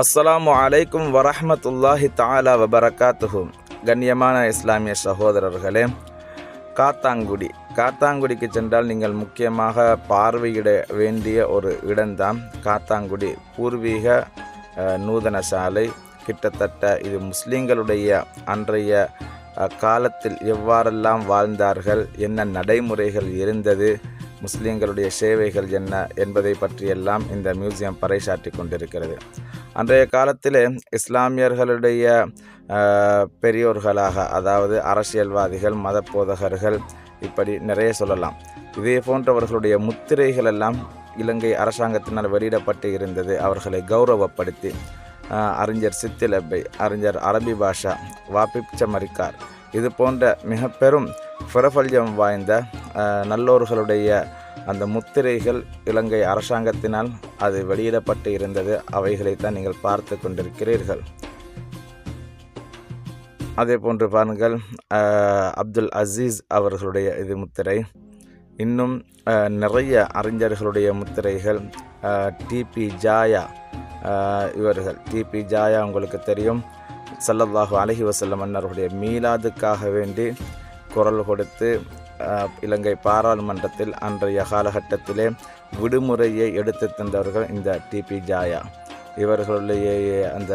அஸ்ஸலாமு அலைக்கும் வரஹ்மத்துல்லாஹி தாலா வபரகாத்துஹு. கண்ணியமான இஸ்லாமிய சகோதரர்களே காத்தாங்குடி. காத்தாங்குடிக்கு சென்றால் நீங்கள் முக்கியமாக பார்வையிட வேண்டிய ஒரு இடம்தான் காத்தாங்குடி. பூர்வீக நூதன சாலை. கிட்டத்தட்ட இது முஸ்லீம்களுடைய அன்றைய காலத்தில் எவ்வாறெல்லாம் வாழ்ந்தார்கள் என்ன நடைமுறைகள் இருந்தது முஸ்லீம்களுடைய சேவைகள் என்ன என்பதை பற்றியெல்லாம் இந்த மியூசியம் பறைசாற்றி கொண்டிருக்கிறது. அன்றைய காலத்தில் இஸ்லாமியர்களுடைய பெரியோர்களாக அதாவது அரசியல்வாதிகள் மத போதகர்கள் இப்படி நிறைய சொல்லலாம். இதே போன்றவர்களுடைய முத்திரைகள் எல்லாம் இலங்கை அரசாங்கத்தினால் வெளியிடப்பட்டு இருந்தது. அவர்களை கௌரவப்படுத்தி அறிஞர் சித்திலப்பை அறிஞர் அரபி பாஷா வாபிப் சமரிக்கார். இது போன்ற மிக பெரும் பிரபல்யம் வாய்ந்த நல்லோர்களுடைய அந்த முத்திரைகள் இலங்கை அரசாங்கத்தினால் அது வெளியிடப்பட்டு இருந்தது. அவைகளைத்தான் நீங்கள் பார்த்து கொண்டிருக்கிறீர்கள். அதே போன்று பாருங்கள் அஹ், அப்துல் அசீஸ் அவர்களுடைய இது முத்திரை. இன்னும் நிறைய அறிஞர்களுடைய முத்திரைகள் டிபி ஜாயா இவர்கள். டிபி ஜாயா உங்களுக்கு தெரியும். ஸல்லல்லாஹு அலைஹி வஸல்லம் அன்னருடைய மீலாதுக்காக வேண்டி குரல் கொடுத்து இலங்கை பாராளுமன்றத்தில் அன்றைய காலகட்டத்திலே விடுமுறையை எடுத்து தந்தவர்கள் இந்த டிபி ஜாயா. இவர்களுடைய அந்த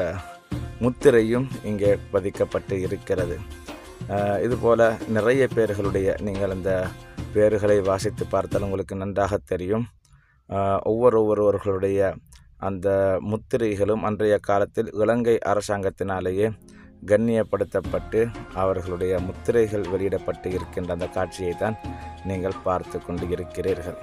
முத்திரையும் இங்கே பதிக்கப்பட்டு இருக்கிறது. இதுபோல் நிறைய பேர்களுடைய நீங்கள் அந்த பேர்களை வாசித்து பார்த்தால் உங்களுக்கு நன்றாக தெரியும். ஒவ்வொரு ஒவ்வொருவர்களுடைய அந்த முத்திரைகளும் அன்றைய காலத்தில் இலங்கை அரசாங்கத்தினாலேயே கண்ணியப்படுத்தப்பட்டு அவர்களுடைய முத்திரைகள் வெளியிடப்பட்டு இருக்கின்ற அந்த காட்சியை தான் நீங்கள் பார்த்து கொண்டு இருக்கிறீர்கள்.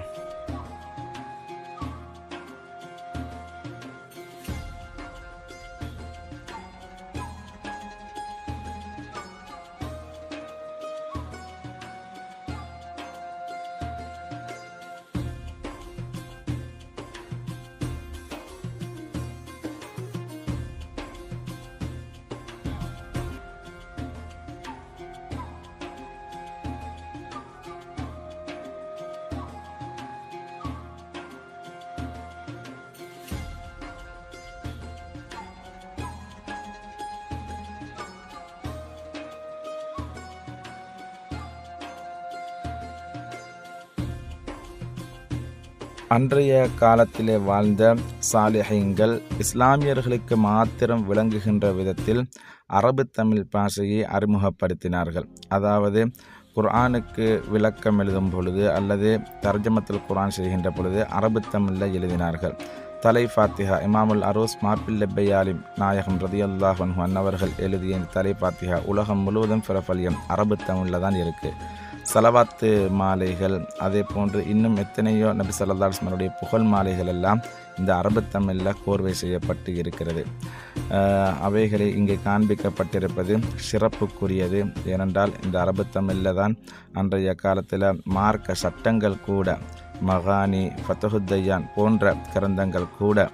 அன்றைய காலத்திலே வாழ்ந்த சாலிஹைங்கள் இஸ்லாமியர்களுக்கு மாத்திரம் விளங்குகின்ற விதத்தில் அரபு தமிழ் பாஷையை அறிமுகப்படுத்தினார்கள். அதாவது குர்ஆனுக்கு விளக்கம் எழுதும் பொழுது அல்லது தர்ஜமத்துல் குர்ஆன் செய்கின்ற பொழுது அரபு தமிழில் எழுதினார்கள். தலை ஃபாத்திஹா இமாமுல் அரோஸ் மாப்பிள்ளை பையாலிம் நாயகம் ரதியல்லாஹ் அன்னவர்கள் எழுதிய தலை ஃபாத்திஹா உலகம் முழுவதும் பிரபல்யம் அரபு தமிழில் தான் இருக்குது சலவாத்து மாலைகள் அதே போன்று இன்னும் எத்தனையோ நபி சல்லாஸ்மனுடைய புகழ் மாலைகள் எல்லாம் இந்த அரபு தமிழில் கோர்வை செய்யப்பட்டு இருக்கிறது. அவைகளை இங்கே காண்பிக்கப்பட்டிருப்பது சிறப்புக்குரியது. ஏனென்றால் இந்த அரபு தமிழில் தான் அன்றைய காலத்தில் மார்க்க சட்டங்கள் கூட மகானி ஃபத்தஹுத்தையான் போன்ற கிரந்தங்கள் கூட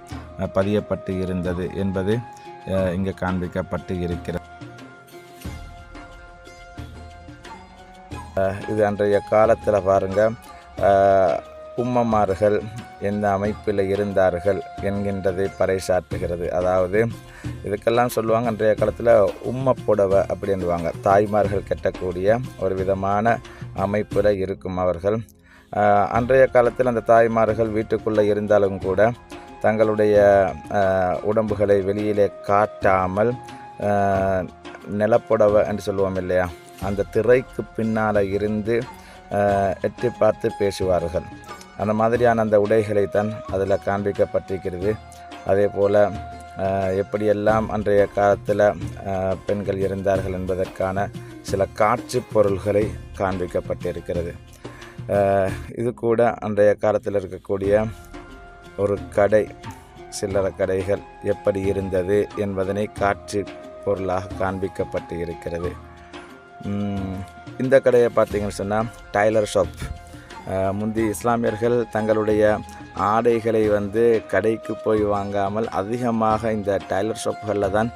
பதியப்பட்டு இருந்தது என்பது இங்கே காண்பிக்கப்பட்டு இருக்கிறது. இது அன்றைய காலத்தில் பாருங்கள் உம்மமார்கள் எந்த அமைப்பில் இருந்தார்கள் என்கின்றதை பறைசாற்றுகிறது. அதாவது இதுக்கெல்லாம் சொல்லுவாங்க அன்றைய காலத்தில் உம்ம புடவை அப்படின்னுவாங்க. தாய்மார்கள் கட்டக்கூடிய ஒரு விதமான அமைப்பில் இருக்கும் அவர்கள். அன்றைய காலத்தில் அந்த தாய்மார்கள் வீட்டுக்குள்ளே இருந்தாலும் கூட தங்களுடைய உடம்புகளை வெளியிலே காட்டாமல் நிலப்புடவை என்று சொல்லுவோம் இல்லையா? அந்த திரைக்கு பின்னால் இருந்து எட்டி பார்த்து பேசுவார்கள். அந்த மாதிரியான அந்த உடைகளை தான் அதில் காண்பிக்கப்பட்டிருக்கிறது. அதே போல் எப்படியெல்லாம் அன்றைய காலத்தில் பெண்கள் இருந்தார்கள் என்பதற்கான சில காட்சி பொருள்களை காண்பிக்கப்பட்டிருக்கிறது. இது கூட அன்றைய காலத்தில் இருக்கக்கூடிய ஒரு கடை சில்லற கடைகள் எப்படி இருந்தது என்பதனை காட்சி பொருளாக காண்பிக்கப்பட்டு இருக்கிறது இந்த கடையை பார்த்தீங்கன்னு சொன்னால் டைலர் ஷாப் முந்தி இஸ்லாமியர்கள் தங்களுடைய ஆடைகளை வந்து கடைக்கு போய் வாங்காமல் அதிகமாக இந்த டைலர் ஷாப்புகளில் தான்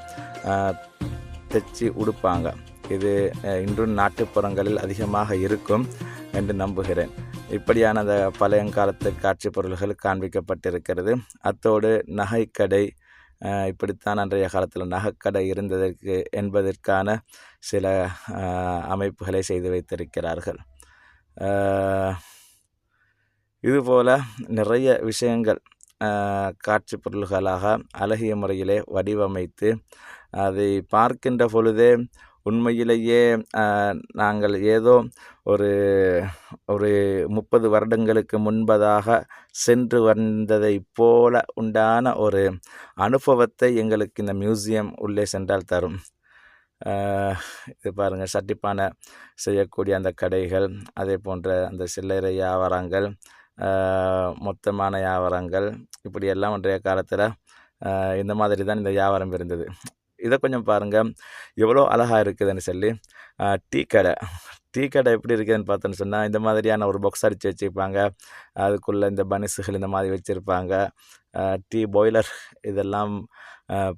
தைச்சி உடுப்பாங்க. இது இன்றும் நாட்டுப்புறங்களில் அதிகமாக இருக்கும் என்று நம்புகிறேன். இப்படியான அந்த பழையங்காலத்து காட்சி பொருள்கள் காண்பிக்கப்பட்டிருக்கிறது. அத்தோடு நகைக்கடை இப்படித்தான் அன்றைய காலத்தில் நகைக்கடை இருந்ததற்கு என்பதற்கான சில அமைப்புகளை செய்து வைத்திருக்கிறார்கள். இதுபோல் நிறைய விஷயங்கள் காட்சி பொருள்களாக அழகிய முறையிலே வடிவமைத்து அதை பார்க்கின்ற பொழுதே உண்மையிலேயே நாங்கள் ஏதோ ஒரு ஒரு முப்பது வருடங்களுக்கு முன்பதாக சென்று வந்ததைப் போல உண்டான ஒரு அனுபவத்தை எங்களுக்கு இந்த மியூசியம் உள்ளே சென்றால் தரும். இது பாருங்கள் சட்டிப்பானை செய்யக்கூடிய அந்த கடைகள் அதே போன்ற அந்த சில்லறை வியாபாரங்கள் மொத்தமான வியாபாரங்கள் இப்படியெல்லாம் ஒன்றைய காலத்தில் இந்த மாதிரி தான் இந்த வியாபாரம் இருந்தது. இதை கொஞ்சம் பாருங்கள் எவ்வளோ அழகாக இருக்குதுன்னு சொல்லி டீ கடை. டீ கடை எப்படி இருக்குதுன்னு பார்த்தோன்னு சொன்னால் இந்த மாதிரியான ஒரு பாக்ஸ் அடித்து வச்சுருப்பாங்க. அதுக்குள்ளே இந்த பனிசுகள் இந்த மாதிரி வச்சுருப்பாங்க. டீ பாய்லர் இதெல்லாம்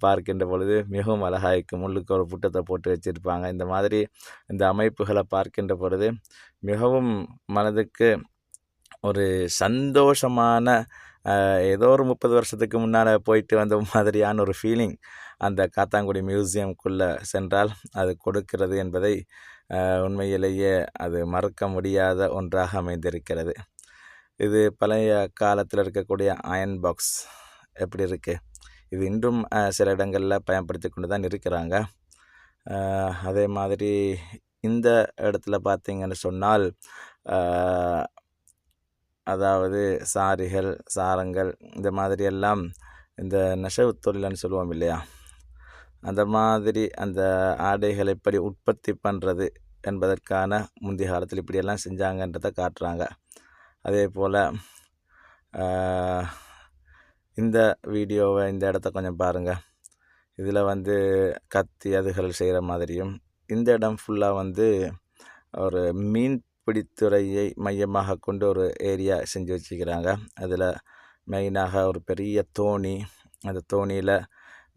பார்க்கின்ற பொழுது மிகவும் அழகாக இருக்கும். ஒரு புட்டத்தை போட்டு வச்சுருப்பாங்க. இந்த மாதிரி இந்த அமைப்புகளை பார்க்கின்ற பொழுது மிகவும் மனதுக்கு ஒரு சந்தோஷமான ஏதோ ஒரு முப்பது வருஷத்துக்கு முன்னால் போயிட்டு வந்த மாதிரியான ஒரு ஃபீலிங் அந்த காத்தாங்குடி மியூசியம்குள்ளே சென்றால் அது கொடுக்கிறது என்பதை உண்மையிலேயே அது மறக்க முடியாத ஒன்றாக அமைந்திருக்கிறது. இது பழைய காலத்தில் இருக்கக்கூடிய அயன் பாக்ஸ் எப்படி இருக்குது இது இன்றும் சில இடங்களில் பயன்படுத்தி கொண்டு தான் இருக்கிறாங்க. அதே மாதிரி இந்த இடத்துல பார்த்தீங்கன்னு சொன்னால் அதாவது சாரிகள் சாரங்கள் இந்த மாதிரி எல்லாம் இந்த நெசவு தொழில்னு சொல்லுவோம் இல்லையா? அந்த மாதிரி அந்த ஆடைகளை எப்படி உற்பத்தி பண்ணுறது என்பதற்கான முந்தைய காலத்தில் இப்படியெல்லாம் செஞ்சாங்கன்றதை காட்டுறாங்க. அதே போல் இந்த வீடியோவை இந்த இடத்த கொஞ்சம் பாருங்கள் இதில் வந்து கத்தி அதுகள் செய்கிற மாதிரியும் இந்த இடம் ஃபுல்லாக வந்து ஒரு மீன்பிடித்துறையை மையமாக கொண்டு ஒரு ஏரியா செஞ்சு வச்சுக்கிறாங்க அதில் மெயினாக ஒரு பெரிய தோணி அந்த தோணியில்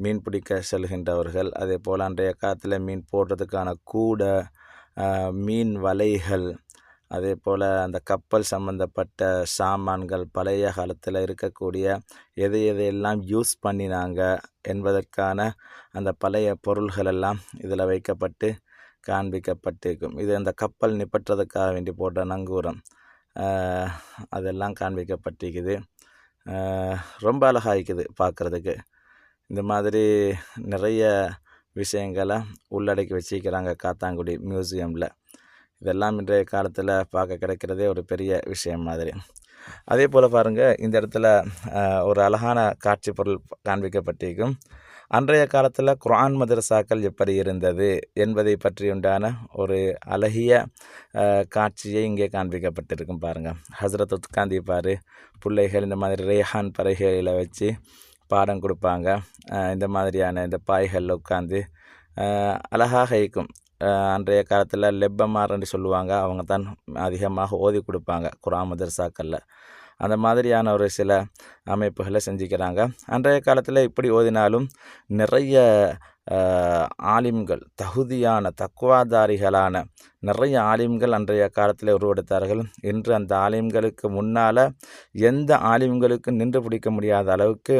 மீன் பிடிக்க செல்கின்றவர்கள். அதே போல் அன்றைய காலத்தில் மீன் போடுறதுக்கான கூடை மீன் வலைகள் அதே போல் அந்த கப்பல் சம்பந்தப்பட்ட சாமான்கள் பழைய காலத்தில் இருக்கக்கூடிய எதை எதையெல்லாம் யூஸ் பண்ணினாங்க என்பதற்கான அந்த பழைய பொருள்கள் எல்லாம் இதில் வைக்கப்பட்டு காண்பிக்கப்பட்டிருக்கும். இது அந்த கப்பல் நிப்பற்றதுக்காக வேண்டி போட்ட நங்கூரம். அதெல்லாம் காண்பிக்கப்பட்டிருக்குது. ரொம்ப அழகாக இருக்குது பார்க்குறதுக்கு இந்த மாதிரி நிறைய விஷயங்களை உள்ளடக்கி வச்சிருக்கிறாங்க காத்தாங்குடி மியூசியமில். இதெல்லாம் இன்றைய காலத்தில் பார்க்க கிடைக்கிறதே ஒரு பெரிய விஷயம் மாதிரி. அதே போல் பாருங்கள் இந்த இடத்துல ஒரு அழகான காட்சி பொருள் காண்பிக்கப்பட்டிருக்கும். அன்றைய காலத்தில் குரான் மதரசாக்கள் எப்படி இருந்தது என்பதை பற்றி உண்டான ஒரு அழகிய காட்சியை இங்கே காண்பிக்கப்பட்டிருக்கும் பாருங்கள் ஹசரத் பாரு பிள்ளைகள் இந்த மாதிரி ரேஹான் பறகையில் வச்சு பாடம் கொடுப்பாங்க. இந்த மாதிரியான இந்த பாய்களில் உட்காந்து அழகாக இருக்கும். அன்றைய காலத்தில் லெப்பமார்ன்னு சொல்லுவாங்க. அவங்க தான் அதிகமாக ஓதி கொடுப்பாங்க குரா மதர்சாக்களில். அந்த மாதிரியான ஒரு சில அமைப்புகளை செஞ்சுக்கிறாங்க. அன்றைய காலத்தில் இப்படி ஓதினாலும் நிறைய ஆலிம்கள் தகுதியான தக்குவாதாரிகளான நிறைய ஆலிம்கள் அன்றைய காலத்தில் உருவெடுத்தார்கள். இன்று அந்த ஆலிம்களுக்கு முன்னால் எந்த ஆலிம்களுக்கும் நின்று பிடிக்க முடியாத அளவுக்கு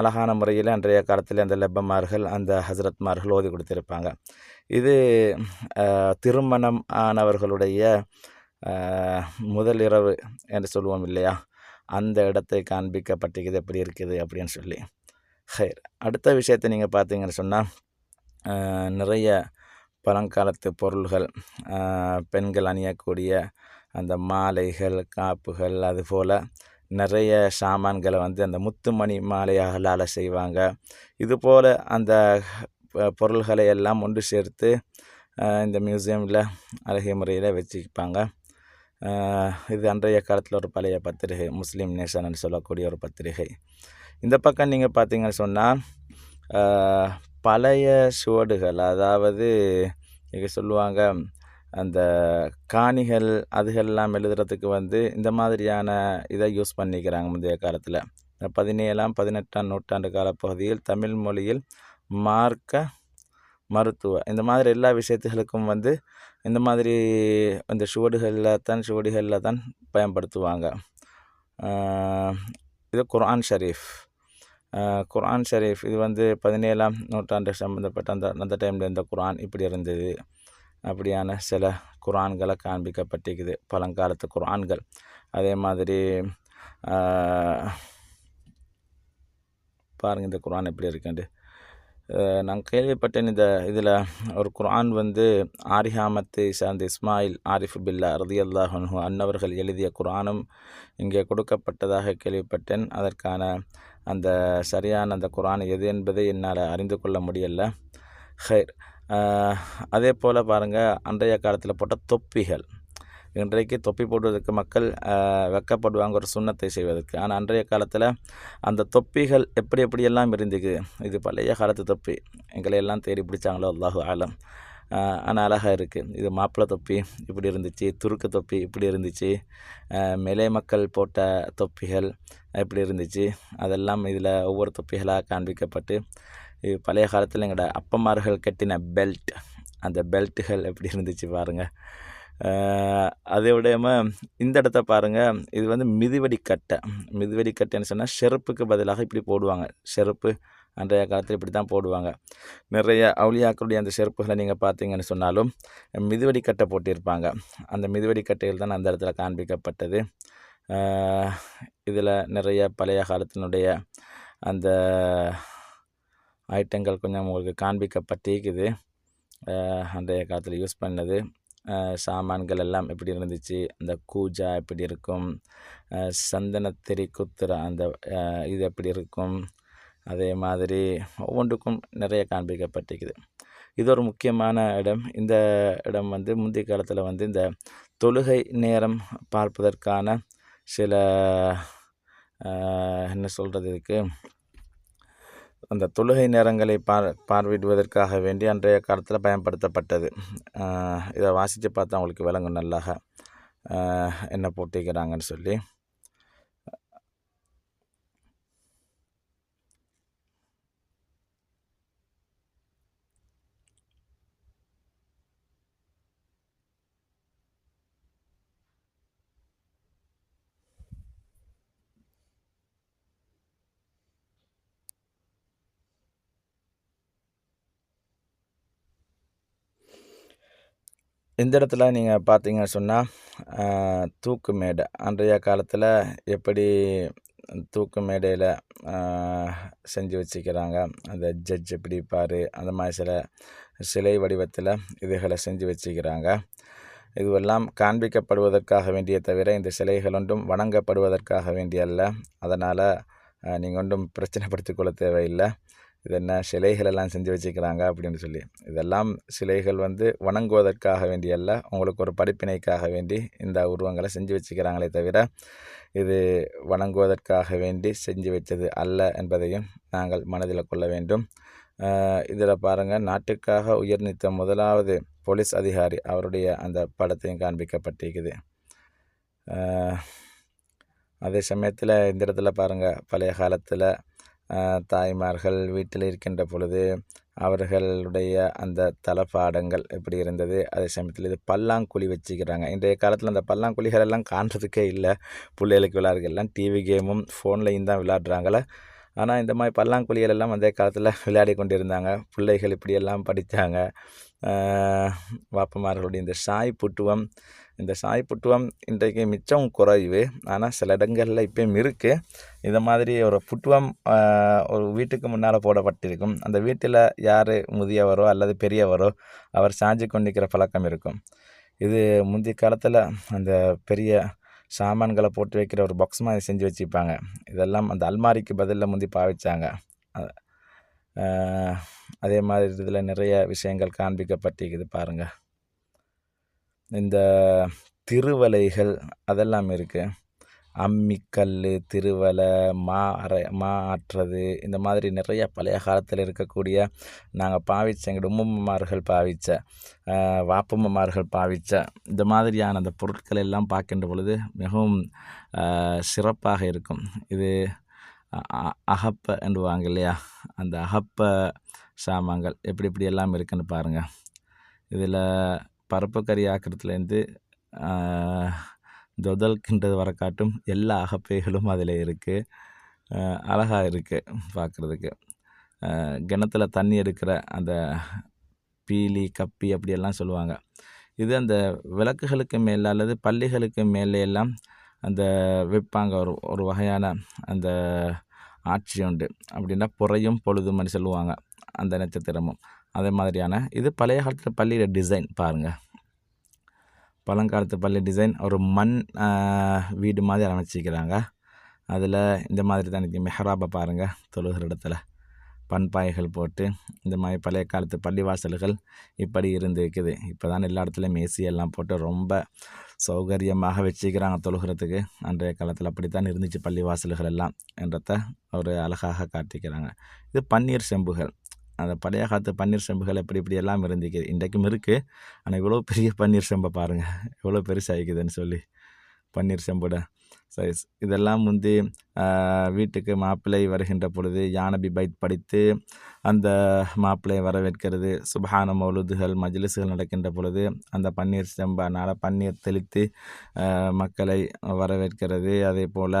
அழகான முறையில் அன்றைய காலத்தில் அந்த லெப்பமார்கள் அந்த ஹசரத்மார்கள் ஓதி கொடுத்திருப்பாங்க. இது திருமணம் ஆனவர்களுடைய முதலிரவு முதல் இரவு என்று சொல்லுவோம் இல்லையா? அந்த இடத்தை காண்பிக்கப்பட்டிருக்குது எப்படி இருக்குது அப்படின்னு சொல்லி. ஹைர். அடுத்த விஷயத்தை நீங்கள் பார்த்தீங்கன்னு சொன்னால் நிறைய பழங்காலத்து பொருள்கள் பெண்கள் அணியக்கூடிய அந்த மாலைகள் காப்புகள் அதுபோல் நிறைய சாமான்களை வந்து அந்த முத்துமணி மாலையாகலால் செய்வாங்க. இதுபோல் அந்த பொருள்களை எல்லாம் ஒன்று சேர்த்து இந்த மியூசியமில் அழகிய முறையில் வச்சுப்பாங்க. இது அன்றைய காலத்தில் ஒரு பழைய பத்திரிகை முஸ்லீம் நேஷன் சொல்லக்கூடிய ஒரு பத்திரிகை. இந்த பக்கம் நீங்கள் பார்த்தீங்கன்னு சொன்னால் பழைய சுவடுகள் அதாவது இங்கே சொல்லுவாங்க அந்த காணிகள் அதுகள்லாம் எழுதுறதுக்கு வந்து இந்த மாதிரியான இதை யூஸ் பண்ணிக்கிறாங்க முந்தைய காலத்தில். பதினேழாம் பதினெட்டாம் நூற்றாண்டு காலப்பகுதியில் தமிழ் மொழியில் மார்க்க மருத்துவ இந்த மாதிரி எல்லா விஷயத்துகளுக்கும் வந்து இந்த மாதிரி இந்த சுவடுகளில் தான் சுவடுகளில் தான் பயன்படுத்துவாங்க. இது குர்ஆன் ஷரீஃப். குரான் ஷரீஃப் இது வந்து பதினேழாம் நூற்றாண்டு சம்மந்தப்பட்ட அந்த அந்த டைமில் இந்த குரான் இப்படி இருந்தது. அப்படியான சில குரான்களை காண்பிக்கப்பட்டிருக்குது. பழங்காலத்து குரான்கள் அதே மாதிரி பாருங்கள் இந்த குரான் எப்படி இருக்குன்ட்டு. நான் கேள்விப்பட்டேன் இந்த இதில் ஒரு குரான் வந்து ஆரிஹாமத்தை சார்ந்த இஸ்மாயில் ஆரிஃப் பில்லா ரதி அன்னவர்கள் எழுதிய குரானும் இங்கே கொடுக்கப்பட்டதாக கேள்விப்பட்டேன். அதற்கான அந்த சரியான அந்த குரான் எது என்பதை என்னால் அறிந்து கொள்ள முடியலை. ஹைர். அதே போல் பாருங்கள் அன்றைய காலத்தில் போட்ட தொப்பிகள். இன்றைக்கு தொப்பி போடுவதற்கு மக்கள் வெக்கப்படுவாங்க ஒரு சுண்ணத்தை செய்வதற்கு. ஆனால் அன்றைய காலத்தில் அந்த தொப்பிகள் எப்படி எப்படியெல்லாம் இருந்துக்கு இது பழைய காலத்து தொப்பி. எங்களை எல்லாம் தேடி பிடிச்சாங்களோ அல்லாஹு ஆலம். ஆனால் அழகாக இருக்குது இது மாப்பிள்ளை தொப்பி இப்படி இருந்துச்சு துருக்கு தொப்பி இப்படி இருந்துச்சு மேலே மக்கள் போட்ட தொப்பிகள் இப்படி இருந்துச்சு. அதெல்லாம் இதில் ஒவ்வொரு தொப்பிகளாக காண்பிக்கப்பட்டு இது பழைய காலத்தில் எங்களோட அப்பமார்கள் கட்டின பெல்ட். அந்த பெல்ட்டுகள் எப்படி இருந்துச்சு பாருங்கள் அதை விடாமல் இந்த இடத்த பாருங்கள் இது வந்து மிதிவடி கட்டை மிதிவடி கட்டைன்னு சொன்னால் செருப்புக்கு பதிலாக இப்படி போடுவாங்க. செருப்பு அன்றைய காலத்தில் இப்படி தான் போடுவாங்க. நிறைய அவுளியாக்களுடைய அந்த செருப்புகளை நீங்கள் பார்த்தீங்கன்னு சொன்னாலும் மிதுவடிக்கட்டை கட்டை போட்டிருப்பாங்க. அந்த மிதுவடிக்கட்டையில் தான் அந்த இடத்துல காண்பிக்கப்பட்டது. இதில் நிறைய பழைய காலத்தினுடைய அந்த ஐட்டங்கள் கொஞ்சம் உங்களுக்கு காண்பிக்கப்பட்டிருக்குது. அன்றைய காலத்தில் யூஸ் பண்ணது. சாமான்கள் எல்லாம் எப்படி இருந்துச்சு? அந்த கூஜா எப்படி இருக்கும்? சந்தனத்திரி குத்துற அந்த இது எப்படி இருக்கும்? அதே மாதிரி ஒவ்வொன்றுக்கும் நிறைய காண்பிக்கப்பட்டிருக்குது. இது ஒரு முக்கியமான இடம். இந்த இடம் வந்து முந்தைய காலத்தில் வந்து இந்த தொழுகை நேரம் பார்ப்பதற்கான சில என்ன சொல்கிறது இதுக்கு? அந்த தொழுகை நேரங்களை பார் பார்வையிடுவதற்காக வேண்டி அன்றைய காலத்தில் பயன்படுத்தப்பட்டது. இதை வாசித்து பார்த்தா அவங்களுக்கு விளங்கும் நல்லாக என்ன போட்டிக்கிறாங்கன்னு சொல்லி. இந்த இடத்துல நீங்கள் பார்த்தீங்க சொன்னால் தூக்கு மேடை. அன்றைய காலத்தில் எப்படி தூக்கு மேடையில் செஞ்சு வச்சுக்கிறாங்க அந்த ஜட்ஜ் எப்படி பார் அந்த மாதிரி சில சிலை வடிவத்தில் இதுகளை செஞ்சு வச்சுக்கிறாங்க. இதுவெல்லாம் காண்பிக்கப்படுவதற்காக வேண்டிய தவிர இந்த சிலைகள் ஒன்றும் வணங்கப்படுவதற்காக வேண்டிய அல்ல அதனால் நீங்கள் ஒன்றும் பிரச்சனைப்படுத்திக் கொள்ள தேவையில்லை. இது என்ன சிலைகள் எல்லாம் செஞ்சு வச்சுக்கிறாங்க அப்படின்னு சொல்லி. இதெல்லாம் சிலைகள் வந்து வணங்குவதற்காக வேண்டியல்ல உங்களுக்கு ஒரு படிப்பினைக்காக வேண்டி இந்த உருவங்களை செஞ்சு வச்சுக்கிறாங்களே தவிர இது வணங்குவதற்காக வேண்டி செஞ்சு வச்சது அல்ல என்பதையும் நாங்கள் மனதில் கொள்ள வேண்டும். இதில் பாருங்கள் நாட்டுக்காக உயிர் நித்த முதலாவது போலீஸ் அதிகாரி அவருடைய அந்த படத்தையும் காண்பிக்கப்பட்டிருக்குது. அதே சமயத்தில் இந்த இடத்துல பாருங்கள் பழைய காலத்தில் தாய்மார்கள் வீட்டில் இருக்கின்ற பொழுது அவர்களுடைய அந்த தளபாடங்கள் எப்படி இருந்தது? அதே சமயத்தில் இது பல்லாங்குழி வச்சுக்கிறாங்க. இன்றைய காலத்தில் அந்த பல்லாங்குழிகள் எல்லாம் காண்றதுக்கே இல்லை. பிள்ளைகளுக்கு விளையாடுகள்லாம் டிவி கேமும் ஃபோன்லையும் தான் விளையாடுறாங்களே ஆனால் இந்த மாதிரி பல்லாங்குழிகள் எல்லாம் அந்த காலத்தில் விளையாடி கொண்டு இருந்தாங்க பிள்ளைகள் இப்படியெல்லாம் படித்தாங்க. வாப்பமார்களுடைய இந்த சாய் புட்டுவம் இந்த சாய் புட்டுவம் இன்றைக்கு மிச்சம் குறைவு. ஆனால் சில இடங்களில் இப்போயும் இருக்குது இந்த மாதிரி ஒரு புட்டுவம் ஒரு வீட்டுக்கு முன்னால் போடப்பட்டிருக்கும். அந்த வீட்டில் யார் முதியவரோ அல்லது பெரியவரோ அவர் சாஞ்சு கொண்டிருக்கிற பழக்கம் இருக்கும். இது முந்தைய காலத்தில் அந்த பெரிய சாமான்களை போட்டு வைக்கிற ஒரு பாக்ஸ் மாதிரி செஞ்சு வச்சுப்பாங்க இதெல்லாம் அந்த அல்மாரிக்கு பதிலில் முந்தி பாவிச்சாங்க. அதே மாதிரி இதில் நிறைய விஷயங்கள் காண்பிக்கப்பட்டிருக்குது பாருங்கள் இந்த திருவலைகள் அதெல்லாம் இருக்குது அம்மிக்கல் திருவலை மா அரை மா ஆட்டுறது இந்த மாதிரி நிறைய பழைய காலத்தில் இருக்கக்கூடிய நாங்கள் பாவித்த எங்கள் உம்மம்மார்கள் பாவித்த வாப்பம்மமார்கள் பாவித்த இந்த மாதிரியான அந்த பொருட்கள் எல்லாம் பார்க்கின்ற பொழுது மிகவும் சிறப்பாக இருக்கும். இது அகப்ப என்றுவாங்க இல்லையா? அந்த அகப்ப சாமான்கள் எப்படி எப்படி எல்லாம் இருக்குன்னு பாருங்கள் இதில் பருப்பு கறி ஆக்கிறதுலேருந்து தொதல்கின்றது வர காட்டும் எல்லா அகப்பைகளும் அதில் இருக்குது அழகாக இருக்குது பார்க்குறதுக்கு கிணத்துல தண்ணி எடுக்கிற அந்த பீலி கப்பி அப்படியெல்லாம் சொல்லுவாங்க. இது அந்த விளக்குகளுக்கு மேலே அல்லது பள்ளிகளுக்கு மேலே எல்லாம் அந்த வைப்பாங்க ஒரு ஒரு வகையான அந்த ஆட்சி உண்டு. அப்படின்னா புறையும் பொழுதும்னு சொல்லுவாங்க. அந்த நட்சத்திரமும். அதே மாதிரியான இது பழைய காலத்தில் பள்ளியோட டிசைன் பாருங்கள் பழங்காலத்து பள்ளி டிசைன் ஒரு மண் வீடு மாதிரி அமைச்சிக்கிறாங்க அதில் இந்த மாதிரி தான் இருக்குது மெஹராபை பாருங்கள் தொழுகிற இடத்துல. பண்பாய்கள் போட்டு இந்த மாதிரி பழைய காலத்து பள்ளிவாசல்கள் இப்படி இருந்து இருக்குது. இப்போ தான் எல்லா இடத்துலையும் ஏசி எல்லாம் போட்டு ரொம்ப சௌகரியமாக வச்சுக்கிறாங்க தொழுகிறதுக்கு. அன்றைய காலத்தில் அப்படித்தான் இருந்துச்சு பள்ளிவாசல்கள் எல்லாம் என்றத ஒரு அழகாக காட்டிக்கிறாங்க. இது பன்னீர் செம்புகள். அந்த பழைய காலத்து பன்னீர் செம்புகள் எப்படி இப்படி எல்லாம் இருந்துக்குது இன்றைக்கும் இருக்குது ஆனால் இவ்வளோ பெரிய பன்னீர் செம்பை பாருங்கள் எவ்வளோ பெருசாகிக்குதுன்னு சொல்லி. பன்னீர் செம்போட. சைஸ் இதெல்லாம் முந்தி வீட்டுக்கு மாப்பிள்ளை வருகின்ற பொழுது யானபி பைத் படித்து அந்த மாப்பிள்ளை வரவேற்கிறது. சுபஹான மௌலுதுகள் மஜ்லிஸுகள் நடக்கின்ற பொழுது அந்த பன்னீர் செம்பனால் பன்னீர் தெளித்து மக்களை வரவேற்கிறது. அதே போல்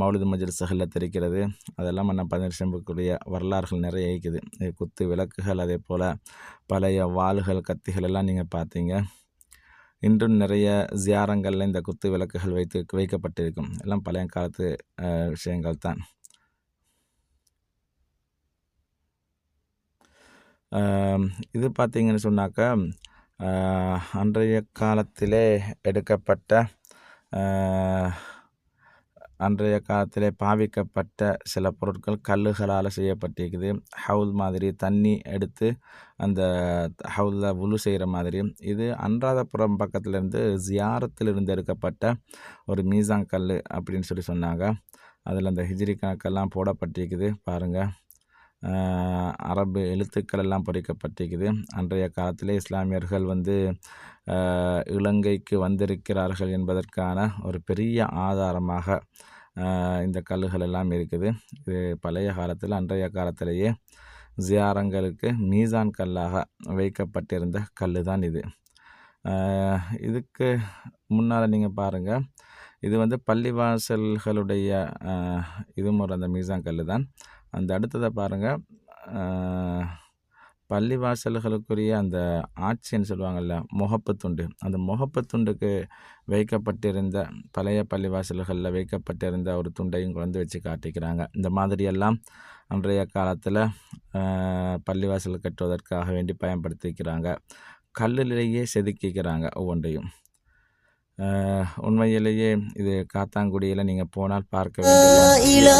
மௌலுது மஜ்லிஸுகளில் தெரிக்கிறது அதெல்லாம் நம்ம பன்னீர் செம்புக்குரிய வரலாறுகள் நிறைய இருக்குது. குத்து விளக்குகள் அதே போல் பழைய வாள்கள் கத்திகள் எல்லாம் நீங்கள் பார்த்தீங்க. இன்றும் நிறைய ஜியாரங்களில் இந்த குத்து விளக்குகள் வைத்து வைக்கப்பட்டிருக்கும். எல்லாம் பழைய காலத்து விஷயங்கள் தான். இது பார்த்தீங்கன்னு சொன்னாக்கா அன்றைய காலத்திலே எடுக்கப்பட்ட அன்றைய காலத்தில் பாவிக்கப்பட்ட சில பொருட்கள் கல்லுகளால் செய்யப்பட்டிருக்குது. ஹவுல் மாதிரி தண்ணி எடுத்து அந்த ஹவுலில் உழு செய்கிற மாதிரி. இது அன்றாதபுரம் பக்கத்துலேருந்து ஜியாரத்திலிருந்து எடுக்கப்பட்ட ஒரு மீசாங் கல் அப்படின்னு சொல்லி சொன்னாங்க. அதில் அந்த ஹிஜ்ரி கணக்கெல்லாம் போடப்பட்டிருக்குது. பாருங்கள் அரபு எழுத்துக்கள் எல்லாம் பொறிக்கப்பட்டிருக்குது அன்றைய காலத்திலே இஸ்லாமியர்கள் வந்து இலங்கைக்கு வந்திருக்கிறார்கள் என்பதற்கான ஒரு பெரிய ஆதாரமாக இந்த கல்லுகள் எல்லாம் இருக்குது. இது பழைய காலத்தில் அன்றைய காலத்திலேயே ஜியாரங்களுக்கு மீசான் கல்லாக வைக்கப்பட்டிருந்த கல் தான் இது. இதுக்கு முன்னால் நீங்கள் பாருங்கள் இது வந்து பள்ளிவாசல்களுடைய இதுமுறை இதுவும் ஒரு அந்த மீசான் கல் தான். அந்த அடுத்ததை பாருங்கள் பள்ளிவாசல்களுக்குரிய அந்த ஆட்சின்னு சொல்லுவாங்கள்ல முகப்புத்துண்டு அந்த முகப்புத்துண்டுக்கு வைக்கப்பட்டிருந்த பழைய பள்ளிவாசல்களில் வைக்கப்பட்டிருந்த ஒரு துண்டையும் குழந்து வச்சு காட்டிக்கிறாங்க. இந்த மாதிரியெல்லாம் அன்றைய காலத்தில் பள்ளிவாசல் கட்டுவதற்காக வேண்டி பயன்படுத்திக்கிறாங்க. கல்லிலேயே செதுக்கிக்கிறாங்க ஒவ்வொன்றையும். உண்மையிலேயே இது காத்தாங்குடியில் நீங்கள் போனால் பார்க்க வேண்டிய